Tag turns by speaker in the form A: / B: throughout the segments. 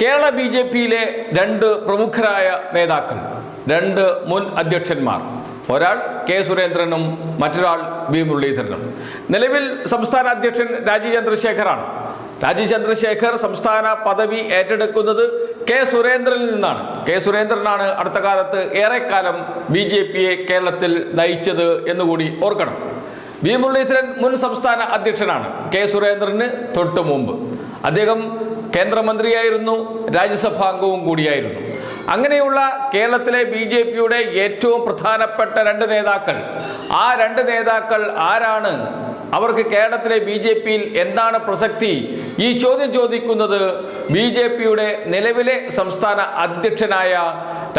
A: Kerala B J പിയിലെ രണ്ട് പ്രമുഖരായ നേതാക്കൾ രണ്ട് മുൻ അധ്യക്ഷന്മാർ. ഒരാൾ കെ സുരേന്ദ്രനും മറ്റൊരാൾ വി മുരളീധരനും. നിലവിൽ സംസ്ഥാന അധ്യക്ഷൻ രാജീവ് ചന്ദ്രശേഖറാണ്. രാജീവ് ചന്ദ്രശേഖർ സംസ്ഥാന പദവി ഏറ്റെടുക്കുന്നത് കെ സുരേന്ദ്രനിൽ നിന്നാണ്. കെ സുരേന്ദ്രനാണ് അടുത്ത കാലത്ത് ഏറെക്കാലം ബി ജെ പിയെ കേരളത്തിൽ നയിച്ചത് എന്നുകൂടി ഓർക്കണം. വി മുരളീധരൻ മുൻ സംസ്ഥാന അധ്യക്ഷനാണ് കെ സുരേന്ദ്രന് തൊട്ടു മുമ്പ് അദ്ദേഹം കേന്ദ്രമന്ത്രിയായിരുന്നു രാജ്യസഭാംഗവും കൂടിയായിരുന്നു. അങ്ങനെയുള്ള കേരളത്തിലെ ബി ജെ പിയുടെ ഏറ്റവും പ്രധാനപ്പെട്ട രണ്ട് നേതാക്കൾ ആ രണ്ട് നേതാക്കൾ ആരാണ്? അവർക്ക് കേരളത്തിലെ ബി ജെ പിയിൽ എന്താണ് പ്രസക്തി? ഈ ചോദ്യം ചോദിക്കുന്നത് ബി ജെ പിയുടെ നിലവിലെ സംസ്ഥാന അധ്യക്ഷനായ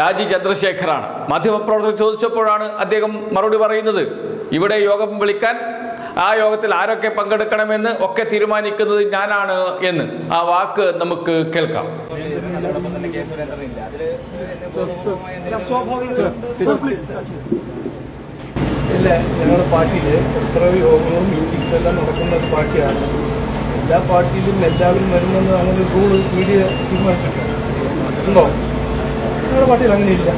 A: രാജി ചന്ദ്രശേഖറാണ് മാധ്യമപ്രവർത്തകർ ചോദിച്ചപ്പോഴാണ് അദ്ദേഹം മറുപടി പറയുന്നത്. ഇവിടെ യോഗം വിളിക്കാൻ ആ യോഗത്തിൽ ആരൊക്കെ പങ്കെടുക്കണമെന്ന് ഒക്കെ തീരുമാനിക്കുന്നത് ഞാനാണ് എന്ന് ആ വാക്ക് നമുക്ക് കേൾക്കാം.
B: ഇല്ല
C: ഞങ്ങളുടെ പാർട്ടിയിൽ എത്ര യോഗങ്ങളും മീറ്റിംഗ്സ് എല്ലാം നടക്കുന്ന ഒരു പാർട്ടിയാണ്. എല്ലാ പാർട്ടിയിലും എല്ലാവരും വരുമെന്ന് അങ്ങനെ റൂൾ മീഡിയ തീരുമാനിച്ചിട്ടുണ്ട്. ഉണ്ടോ? ഞങ്ങളുടെ പാർട്ടിയിൽ അങ്ങനെയില്ല.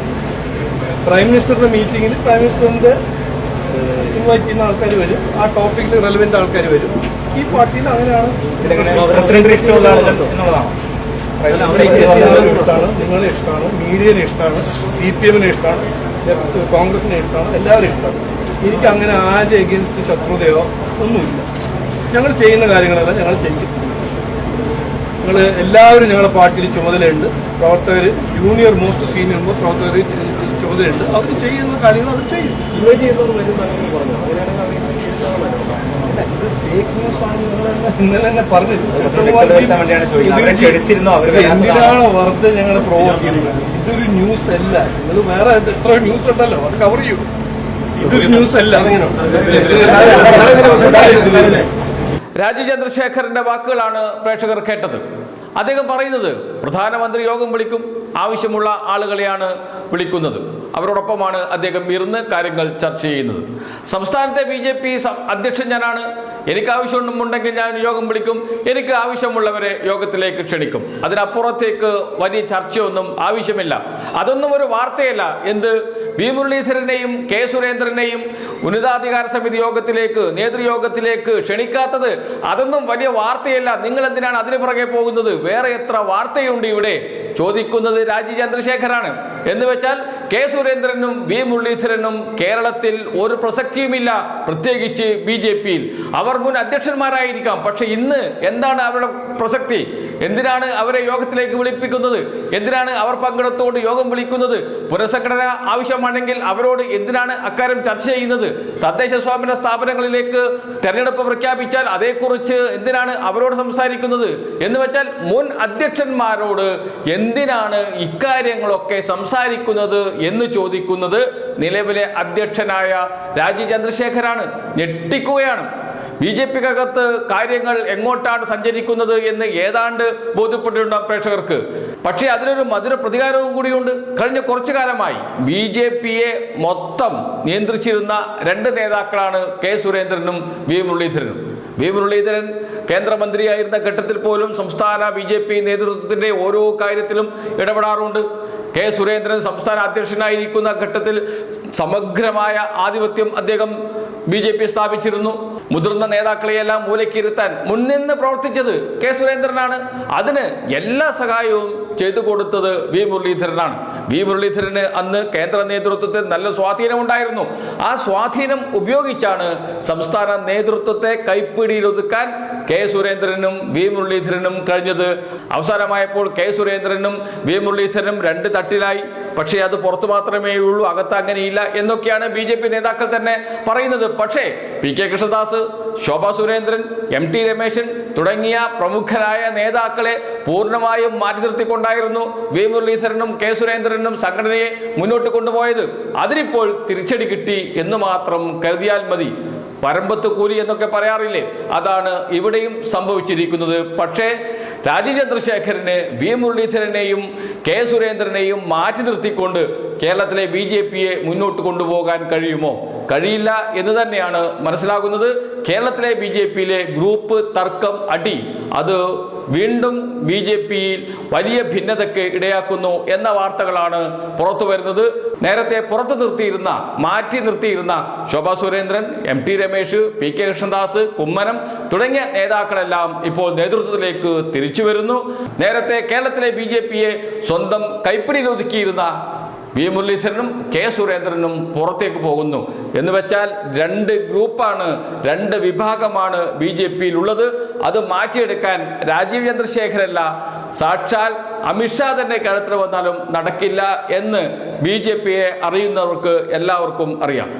C: പ്രൈം മിനിസ്റ്ററുടെ മീറ്റിംഗിൽ പ്രൈം മിനിസ്റ്ററിന്റെ ഇൻവൈറ്റ് ചെയ്യുന്ന ആൾക്കാർ വരും. ആ ടോപ്പിക്കിൽ റെലവെന്റ് ആൾക്കാർ വരും. ഈ പാർട്ടിയിൽ അങ്ങനെയാണ് ഇഷ്ടമാണ്. നിങ്ങളെ ഇഷ്ടമാണ്. മീഡിയനെ ഇഷ്ടമാണ്. സി പി എമ്മിനെ ഇഷ്ടമാണ്. കോൺഗ്രസിനെ ഇഷ്ടമാണ്. എല്ലാവരും ഇഷ്ടമാണ്. എനിക്ക് അങ്ങനെ ആരെ എഗെയിൻസ്റ്റ് ശത്രുതയോ ഒന്നുമില്ല. ഞങ്ങൾ ചെയ്യുന്ന കാര്യങ്ങളെല്ലാം ഞങ്ങൾ ചെയ്യും. ഞങ്ങൾ എല്ലാവരും ഞങ്ങളുടെ പാർട്ടിയിൽ ചുമതലയുണ്ട്. പ്രവർത്തകർ ജൂനിയർ മോസ്റ്റ് സീനിയർ മോസ്റ്റ് പ്രവർത്തകർ ചുമതലയുണ്ട് അവർ ചെയ്യുന്ന കാര്യങ്ങൾ അവർ ചെയ്യും. പറഞ്ഞു ഇന്നലെ തന്നെ
B: വരാത്തതാണോ?
C: എന്തിനാണോ വെറുതെ ഞങ്ങളെ പ്രൊവോക്ക് ചെയ്യുന്നത്? ഇതൊരു ന്യൂസ് അല്ല. നിങ്ങൾ വേറെ എത്ര ന്യൂസ് ഉണ്ടല്ലോ? അത് കവർ ചെയ്യൂ. ഇതൊരു ന്യൂസ് അല്ല.
A: രാജു ചന്ദ്രശേഖറിന്റെ വാക്കുകളാണ് പ്രേക്ഷകർ കേട്ടത്. അദ്ദേഹം പറയുന്നത് പ്രധാനമന്ത്രി യോഗം വിളിക്കും ആവശ്യമുള്ള ആളുകളെയാണ് വിളിക്കുന്നത്. അവരോടൊപ്പമാണ് അദ്ദേഹം ഇരുന്ന് കാര്യങ്ങൾ ചർച്ച ചെയ്യുന്നത്. സംസ്ഥാനത്തെ ബി ജെ പി അധ്യക്ഷൻ ഞാനാണ്. എനിക്ക് ആവശ്യമുണ്ടെങ്കിൽ ഞാൻ യോഗം വിളിക്കും. എനിക്ക് ആവശ്യമുള്ളവരെ യോഗത്തിലേക്ക് ക്ഷണിക്കും. അതിനപ്പുറത്തേക്ക് വലിയ ചർച്ചയൊന്നും ആവശ്യമില്ല. അതൊന്നും ഒരു വാർത്തയല്ല എന്ത് വി മുരളീധരനെയും കെ സുരേന്ദ്രനെയും ഉന്നതാധികാര സമിതി യോഗത്തിലേക്ക് നേതൃയോഗത്തിലേക്ക് ക്ഷണിക്കാത്തത് അതൊന്നും വലിയ വാർത്തയല്ല. നിങ്ങൾ എന്തിനാണ് അതിന് പുറകെ പോകുന്നത്? വേറെ എത്ര വാർത്തയുണ്ട് ഇവിടെ? ചോദിക്കുന്നത് രാജീവ് ചന്ദ്രശേഖരാണ്. എന്ന് വെച്ചാൽ കെ സുരേന്ദ്രനും വി മുരളീധരനും കേരളത്തിൽ ഒരു പ്രസക്തിയുമില്ല പ്രത്യേകിച്ച് ബി ജെ പിയിൽ. അവർ മുൻ അധ്യക്ഷന്മാരായിരിക്കാം പക്ഷെ ഇന്ന് എന്താണ് അവരുടെ പ്രസക്തി? എന്തിനാണ് അവരെ യോഗത്തിലേക്ക് വിളിപ്പിക്കുന്നത്? എന്തിനാണ് അവർ പങ്കെടുത്തുകൊണ്ട് യോഗം വിളിക്കുന്നത്? പുനഃസംഘടന ആവശ്യമാണെങ്കിൽ അവരോട് എന്തിനാണ് അക്കാര്യം ചർച്ച ചെയ്യുന്നത്? തദ്ദേശ സ്വയംഭരണ സ്ഥാപനങ്ങളിലേക്ക് തെരഞ്ഞെടുപ്പ് പ്രഖ്യാപിച്ചാൽ അതേക്കുറിച്ച് എന്തിനാണ് അവരോട് സംസാരിക്കുന്നത്? എന്ന് വെച്ചാൽ മുൻ അധ്യക്ഷന്മാരോട് എന്തിനാണ് ഇക്കാര്യങ്ങളൊക്കെ സംസാരിക്കുന്നത് എന്ന് ചോദിക്കുന്നത് നിലവിലെ അധ്യക്ഷനായ രാജീവ് ചന്ദ്രശേഖരാണ്. ഞെട്ടിക്കുകയാണ്. ബി ജെ പിക്കകത്ത് കാര്യങ്ങൾ എങ്ങോട്ടാണ് സഞ്ചരിക്കുന്നത് എന്ന് ഏതാണ്ട് ബോധ്യപ്പെട്ടിട്ടുണ്ട് പ്രേക്ഷകർക്ക്. പക്ഷേ അതിനൊരു മധുര പ്രതികാരവും കൂടിയുണ്ട്. കഴിഞ്ഞ കുറച്ചു കാലമായി ബി ജെ പിയെ മൊത്തം നിയന്ത്രിച്ചിരുന്ന രണ്ട് നേതാക്കളാണ് കെ സുരേന്ദ്രനും വി മുരളീധരനും. വി മുരളീധരൻ കേന്ദ്രമന്ത്രിയായിരുന്ന ഘട്ടത്തിൽ പോലും സംസ്ഥാന ബി ജെ പി നേതൃത്വത്തിന്റെ ഓരോ കാര്യത്തിലും ഇടപെടാറുണ്ട്. കെ സുരേന്ദ്രൻ സംസ്ഥാന അധ്യക്ഷനായിരിക്കുന്ന ഘട്ടത്തിൽ സമഗ്രമായ ആധിപത്യം അദ്ദേഹം ബി ജെ പി സ്ഥാപിച്ചിരുന്നു. മുതിർന്ന നേതാക്കളെയെല്ലാം മൂലക്കിരുത്താൻ മുൻനിന്ന് പ്രവർത്തിച്ചത് കെ സുരേന്ദ്രനാണ്. അതിന് എല്ലാ സഹായവും ചെയ്തു കൊടുത്തത് വി മുരളീധരനാണ്. വി മുരളീധരന് അന്ന് കേന്ദ്ര നേതൃത്വത്തിൽ നല്ല സ്വാധീനമുണ്ടായിരുന്നു. ആ സ്വാധീനം ഉപയോഗിച്ചാണ് സംസ്ഥാന നേതൃത്വത്തെ കൈപ്പിടിയിലൊതുക്കാൻ കെ സുരേന്ദ്രനും വി മുരളീധരനും കഴിഞ്ഞത് അവസാനമായപ്പോൾ കെ സുരേന്ദ്രനും വി മുരളീധരനും രണ്ട് തട്ടിലായി. പക്ഷേ അത് പുറത്തു മാത്രമേ ഉള്ളൂ അകത്ത് അങ്ങനെയില്ല എന്നൊക്കെയാണ് ബി ജെ പി നേതാക്കൾ തന്നെ പറയുന്നത്. പക്ഷേ P K Krishnadas Shobha Surendran M T Ramesan തുടങ്ങിയ പ്രമുഖരായ നേതാക്കളെ പൂർണമായും മാറ്റി നിർത്തിക്കൊണ്ടായിരുന്നു വി മുരളീധരനും കെ സുരേന്ദ്രനും സംഘടനയെ മുന്നോട്ട് കൊണ്ടുപോയത്. അതിനിപ്പോൾ തിരിച്ചടി കിട്ടി എന്ന് മാത്രം കരുതിയാൽ മതി. പരമ്പത്ത് കൂലി എന്നൊക്കെ പറയാറില്ലേ? അതാണ് ഇവിടെയും സംഭവിച്ചിരിക്കുന്നത്. പക്ഷേ രാജീവ് ചന്ദ്രശേഖരന് വി. മുരളീധരനെയും കെ. സുരേന്ദ്രനെയും മാറ്റി നിർത്തിക്കൊണ്ട് കേരളത്തിലെ ബി ജെ പിയെ മുന്നോട്ട് കൊണ്ടുപോകാൻ കഴിയുമോ? കഴിയില്ല എന്ന് തന്നെയാണ് മനസ്സിലാകുന്നത്. കേരളത്തിലെ ബി ജെ പിയിലെ ഗ്രൂപ്പ് തർക്കം അടി. അത് വീണ്ടും ബി ജെ പിയിൽ വലിയ ഭിന്നതയ്ക്ക് ഇടയാക്കുന്നു എന്ന വാർത്തകളാണ് പുറത്തു വരുന്നത്. നേരത്തെ പുറത്തു നിർത്തിയിരുന്ന മാറ്റി നിർത്തിയിരുന്ന Shobha Surendran M T Ramesh P K Krishnadas Kummanam തുടങ്ങിയ നേതാക്കളെല്ലാം ഇപ്പോൾ നേതൃത്വത്തിലേക്ക് തിരിച്ചു വരുന്നു. നേരത്തെ കേരളത്തിലെ ബി സ്വന്തം കൈപ്പിടിയിൽ ഒതുക്കിയിരുന്ന വി മുരളീധരനും കെ സുരേന്ദ്രനും പുറത്തേക്ക് പോകുന്നു. എന്ന് വെച്ചാൽ രണ്ട് ഗ്രൂപ്പാണ് രണ്ട് വിഭാഗമാണ് ബി ജെ പിയിൽ ഉള്ളത് അത് മാറ്റിയെടുക്കാൻ രാജീവ് ചന്ദ്രശേഖരല്ല സാക്ഷാൽ അമിത്ഷാ തന്നെ കേരളത്തിൽ വന്നാലും നടക്കില്ല എന്ന് ബി ജെ പിയെ അറിയുന്നവർക്ക് എല്ലാവർക്കും അറിയാം.